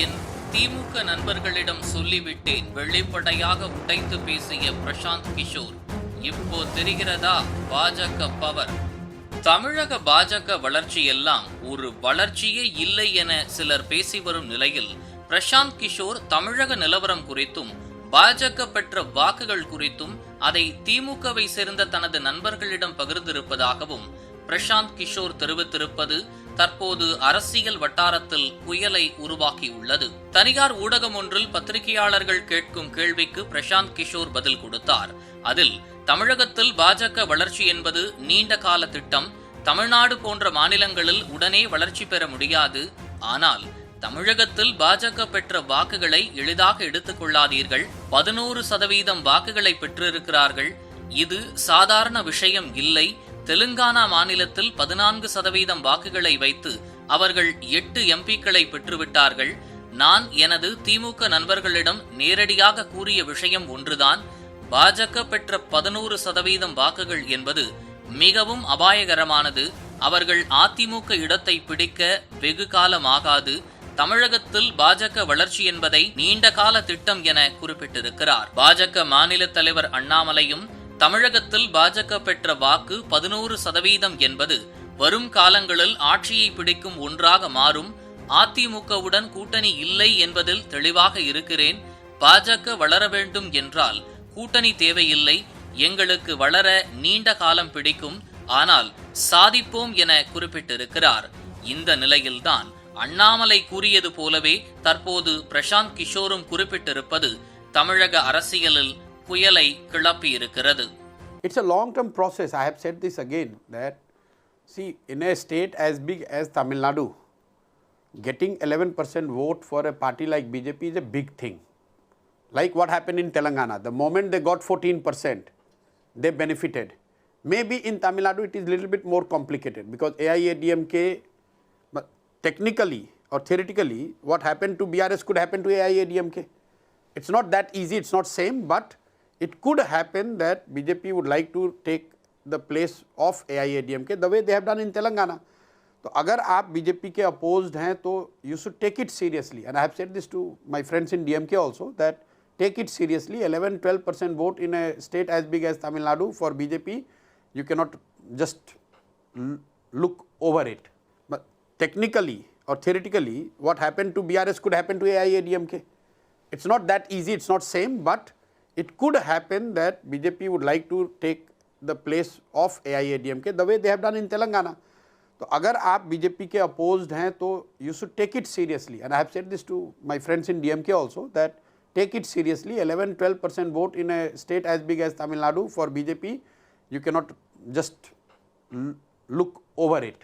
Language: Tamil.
என் திமுக நண்பர்களிடம் சொல்லிவிட்டேன். வெளிப்படையாக உடைத்து பேசிய பிரசாந்த் கிஷோர் இப்போ தெரிகிறதா பாஜக பவர்? தமிழக பாஜக வளர்ச்சி எல்லாம் ஒரு வளர்ச்சியே இல்லை என சிலர் பேசி வரும் நிலையில் பிரசாந்த் கிஷோர் தமிழக நிலவரம் குறித்தும் பாஜக பெற்ற வாக்குகள் குறித்தும் அதை திமுகவை சேர்ந்த தனது நண்பர்களிடம் பகிர்ந்திருப்பதாகவும் பிரசாந்த் கிஷோர் தெரிவித்திருப்பது தற்போது அரசியல் வட்டாரத்தில் புயலை உருவாக்கியுள்ளது. தனியார் ஊடகம் ஒன்றில் பத்திரிகையாளர்கள் கேட்கும் கேள்விக்கு பிரசாந்த் கிஷோர் பதில் கொடுத்தார். அதில் தமிழகத்தில் பாஜக வளர்ச்சி என்பது நீண்ட கால திட்டம். தமிழ்நாடு போன்ற மாநிலங்களில் உடனே வளர்ச்சி பெற முடியாது. ஆனால் தமிழகத்தில் பாஜக பெற்ற வாக்குகளை எளிதாக எடுத்துக் கொள்ளாதீர்கள் பதினோரு சதவீதம் வாக்குகளை பெற்றிருக்கிறார்கள். இது சாதாரண விஷயம் இல்லை. தெலுங்கானா மாநிலத்தில் பதினான்கு சதவீதம் வாக்குகளை வைத்து அவர்கள் எட்டு எம்பிக்களை பெற்றுவிட்டார்கள். நான் எனது திமுக நண்பர்களிடம் நேரடியாக கூறிய விஷயம் ஒன்றுதான். பாஜக பெற்ற பதினோரு சதவீதம் வாக்குகள் என்பது மிகவும் அபாயகரமானது. அவர்கள் அதிமுக இடத்தை பிடிக்க வெகு காலம் ஆகாது. தமிழகத்தில் பாஜக வளர்ச்சி என்பதை நீண்ட கால திட்டம் என குறிப்பிட்டிருக்கிறார். பாஜக மாநில தலைவர் அண்ணாமலையும் தமிழகத்தில் பாஜக பெற்ற வாக்கு பதினோரு சதவீதம் என்பது வரும் காலங்களில் ஆட்சியை பிடிக்கும் ஒன்றாக மாறும். அதிமுகவுடன் கூட்டணி இல்லை என்பதில் தெளிவாக இருக்கிறேன். பாஜக வளர வேண்டும் என்றால் கூட்டணி தேவையில்லை. எங்களுக்கு வளர நீண்ட காலம் பிடிக்கும். ஆனால் சாதிப்போம் என குறிப்பிட்டிருக்கிறார். இந்த நிலையில்தான் அண்ணாமலை கூறியது போலவே தற்போது பிரசாந்த் கிஷோரும் குறிப்பிட்டிருப்பது தமிழக அரசியலில் புயலை கிளப்பியிருக்கிறது It's a long term process. I have said this again that, see, in a state as big as Tamil Nadu, getting 11% vote for a party like BJP is a big thing. Like what happened in Telangana, the moment they got 14%, they benefited. Maybe in Tamil Nadu it is a little bit more complicated because AIADMK, but technically or theoretically, what happened to BRS could happen to AIADMK. It's not that easy, it's not same, but it could happen that BJP would like to take the place of AIADMK the way they have done in Telangana. तो अगर आप बीजेपी के अपोज्ड हैं तो you should take it seriously and I have said this to my friends in DMK also that take it seriously 11 12 percent vote in a state as big as Tamil Nadu for BJP you cannot just l- look over it. But technically or theoretically, what happened to BRS could happen to AIADMK. It's not that easy, it's not same, but it could happen that BJP would like to take the place of AIADMK the way they have done in Telangana. तो अगर आप बीजेपी के अपोज्ड हैं तो you should take it seriously and I have said this to my friends in DMK also that take it seriously 11 12 percent vote in a state as big as Tamil Nadu for BJP you cannot just l- look over it.